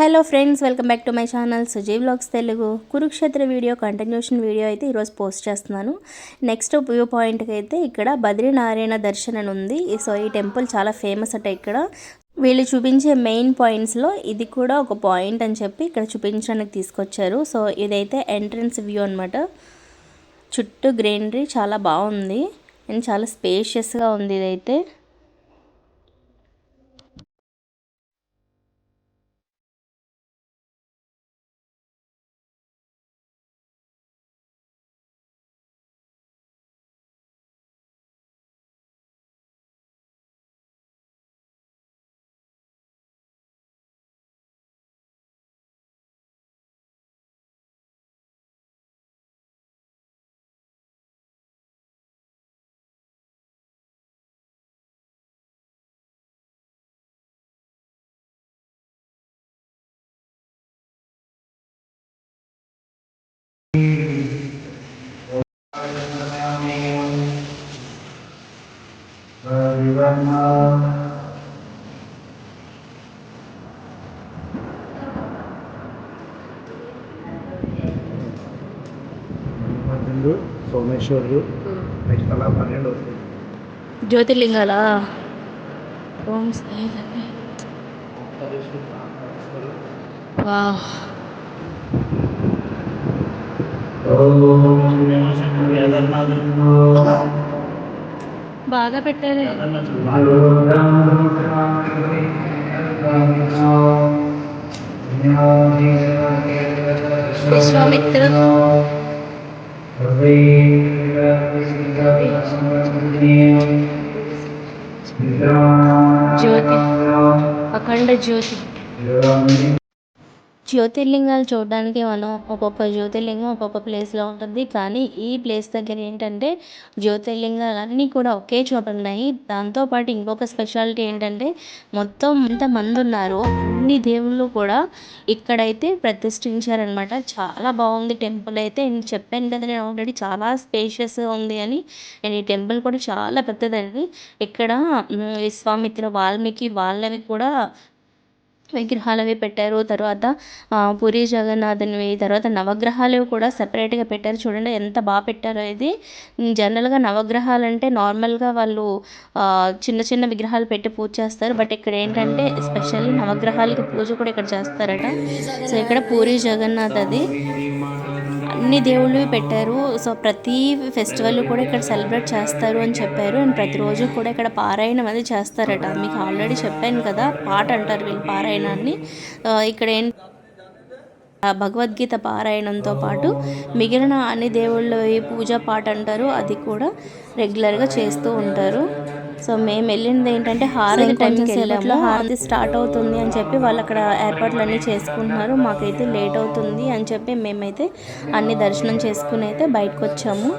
Hello friends welcome back to my channel Suji vlogs Telugu. Kurukshetra video continuation video అయితే ఈరోజు post చేస్తున్నాను. Next view పాయింట్కి అయితే ఇక్కడ బద్రీనారాయణ దర్శన్ అని ఉంది. సో ఈ టెంపుల్ చాలా ఫేమస్ అట ఇక్కడ. వీళ్ళు చూపించే మెయిన్ పాయింట్స్లో ఇది కూడా ఒక పాయింట్ అని చెప్పి ఇక్కడ చూపించడానికి తీసుకొచ్చారు. సో ఇదైతే ఎంట్రన్స్ వ్యూ అనమాట చుట్టూ గ్రీనరీ చాలా బాగుంది. అండ్ చాలా స్పేషియస్గా ఉంది ఇదైతే. పన్నెండు సోమేశ్వరుడు నెక్స్ట్ అలా పన్నెండు వస్తుంది జ్యోతిర్లింగాలా? ఓం సాయి బాగా పెట్టారే. విశ్వామిత్ర. ज्योति। अखंड ज्योति జ్యోతిర్లింగాలు చూడడానికి మనం ఒక్కొక్క జ్యోతిర్లింగం ఒక్కొక్క ప్లేస్లో ఉంటుంది. కానీ ఈ ప్లేస్ దగ్గర ఏంటంటే జ్యోతిర్లింగాలన్నీ కూడా ఒకే చోట ఉన్నాయి. దాంతోపాటు ఇంకొక స్పెషాలిటీ ఏంటంటే మొత్తం ఎంతమంది ఉన్నారో అన్ని దేవుళ్ళు కూడా ఇక్కడైతే ప్రతిష్ఠించారనమాట చాలా బాగుంది టెంపుల్ అయితే. నేను చెప్పాను కదా నేను ఆల్రెడీ చాలా స్పేషియస్గా ఉంది అని. నేను ఈ టెంపుల్ కూడా చాలా పెద్దదండి. ఇక్కడ విశ్వామిత్ర వాల్మీకి వాళ్ళవి కూడా విగ్రహాలు అవి పెట్టారు. తర్వాత పూరి జగన్నాథునివి తర్వాత నవగ్రహాలు కూడా సపరేట్గా పెట్టారు. చూడండి ఎంత బాగా పెట్టారో ఇది. జనరల్గా నవగ్రహాలు అంటే నార్మల్గా వాళ్ళు చిన్న చిన్న విగ్రహాలు పెట్టి పూజ చేస్తారు. బట్ ఇక్కడ ఏంటంటే స్పెషల్లీ నవగ్రహాలకి పూజ కూడా ఇక్కడ చేస్తారట. సో ఇక్కడ పూరి జగన్నాథ్ అది. అన్ని దేవుళ్ళు పెట్టారు. సో ప్రతి ఫెస్టివల్ కూడా ఇక్కడ సెలబ్రేట్ చేస్తారు అని చెప్పారు. అండ్ ప్రతిరోజు కూడా ఇక్కడ పారాయణం అది చేస్తారట. మీకు ఆల్రెడీ చెప్పాను కదా పాట అంటారు వీళ్ళు పారాయణాన్ని. ఇక్కడ ఏం భగవద్గీత పారాయణంతో పాటు మిగిలిన అన్ని దేవుళ్ళ పూజ పాట అంటారు. అది కూడా రెగ్యులర్గా చేస్తూ ఉంటారు. సో మేము వెళ్ళింది ఏంటంటే హారతి టైంకి వెళ్ళాము. హారతి స్టార్ట్ అవుతుంది అని చెప్పి వాళ్ళు అక్కడ ఏర్పాట్లు అన్నీ చేసుకుంటున్నారు. మాకైతే లేట్ అవుతుంది అని చెప్పి మేమైతే అన్ని దర్శనం చేసుకుని అయితే బయటకు వచ్చాము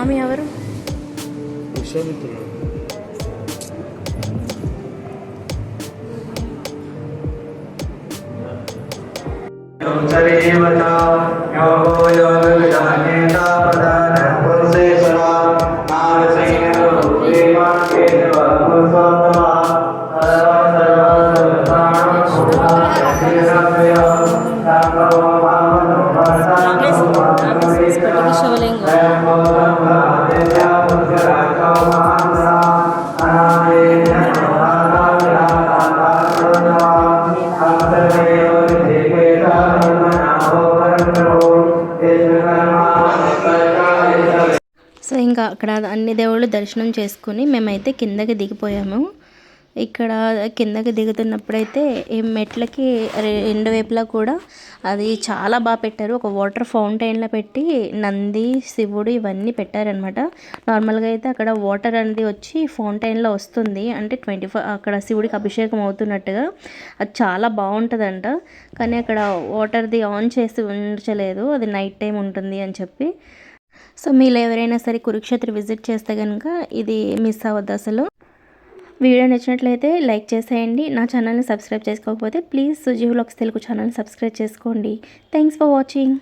స్వామి ఎవరు విశ్వామిత్రుడు సో ఇంకా అక్కడ అన్ని దేవుళ్ళు దర్శనం చేసుకుని మేమైతే కిందకి దిగిపోయాము. ఇక్కడ కిందకి దిగుతున్నప్పుడైతే ఈ మెట్లకి రెండు వైపులా కూడా అది చాలా బాగా పెట్టారు. ఒక వాటర్ ఫౌంటైన్లో పెట్టి నంది శివుడు ఇవన్నీ పెట్టారనమాట నార్మల్గా అయితే అక్కడ వాటర్ అనేది వచ్చి ఫౌంటైన్లో వస్తుంది. అంటే ట్వంటీ ఫోర్ అక్కడ శివుడికి అభిషేకం అవుతున్నట్టుగా అది చాలా బాగుంటుందంట. కానీ అక్కడ వాటర్ది ఆన్ చేసి ఉంచలేదు. అది నైట్ టైం ఉంటుంది అని చెప్పి. సో మీరు ఎవరైనా సరే కురుక్షేత్ర విజిట్ చేస్తే కనుక ఇది మిస్ అవ్వద్దు అసలు. వీడియో నచ్చినట్లయితే లైక్ చేసేయండి. నా ఛానల్ని సబ్స్క్రైబ్ చేసుకోకపోతే ప్లీజ్ సుజీ వ్లాగ్స్ తెలుగు ఛానల్ని సబ్స్క్రైబ్ చేసుకోండి. Thanks for watching